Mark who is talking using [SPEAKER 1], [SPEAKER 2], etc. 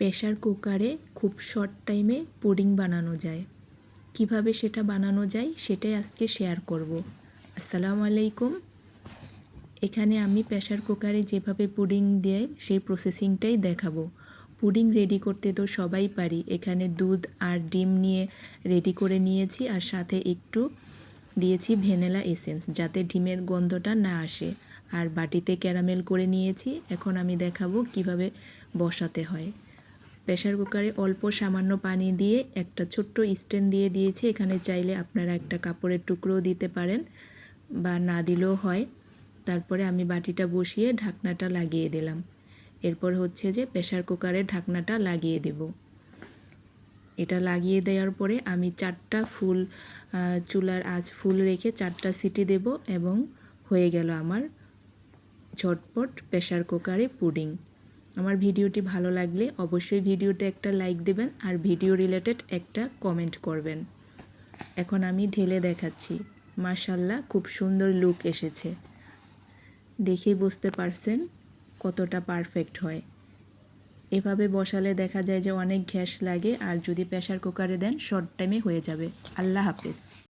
[SPEAKER 1] Pressure কুকারে খুব short টাইমে পুডিং বানানো যায়। কীভাবে সেটা বানানো যায় সেটাই আজকে শেয়ার করব। আসসালামু আলাইকুম। এখানে আমি প্রেশার কুকারে যেভাবে পুডিং দেয় সেই প্রসেসিংটাই দেখাবো। পুডিং রেডি করতে তো সবাই পারি। এখানে দুধ আর ডিম নিয়ে রেডি করে নিয়েছি আর সাথে একটু দিয়েছি ভ্যানিলা এসেন্স যাতে ডিমের গন্ধটা না আসে। আর বাটিতে ক্যারামেল করে নিয়েছি। এখন আমি দেখাবো কীভাবে বসাতে হয়। প্রেশার কুকারে অল্প সামান্য পানি দিয়ে একটা ছোট্ট স্ট্যান্ড দিয়ে দিয়েছি। এখানে চাইলে আপনারা একটা কাপড়ের টুকরোও দিতে পারেন বা না দিলেও হয়। তারপরে আমি বাটিটা বসিয়ে ঢাকনাটা লাগিয়ে দিলাম। এরপর হচ্ছে যে প্রেশার কুকারে ঢাকনাটা লাগিয়ে দেব। এটা লাগিয়ে দেওয়ার পরে আমি চারটা ফুল চুলার আঁচ ফুল রেখে চারটা সিটি দেব এবং হয়ে গেল আমার ঝটপট প্রেশার কুকারে পুডিং। আমার ভিডিওটি ভালো লাগলে অবশ্যই ভিডিওতে একটা লাইক দেবেন আর ভিডিও রিলেটেড একটা কমেন্ট করবেন। এখন আমি ঢেলে দেখাচ্ছি। মার্শাল্লাহ খুব সুন্দর লুক এসেছে। দেখেই বুঝতে পারছেন কতটা পারফেক্ট হয়। এভাবে বসালে দেখা যায় যে অনেক গ্যাস লাগে আর যদি প্রেশার কুকারে দেন শর্ট টাইমে হয়ে যাবে। আল্লাহ হাফেজ।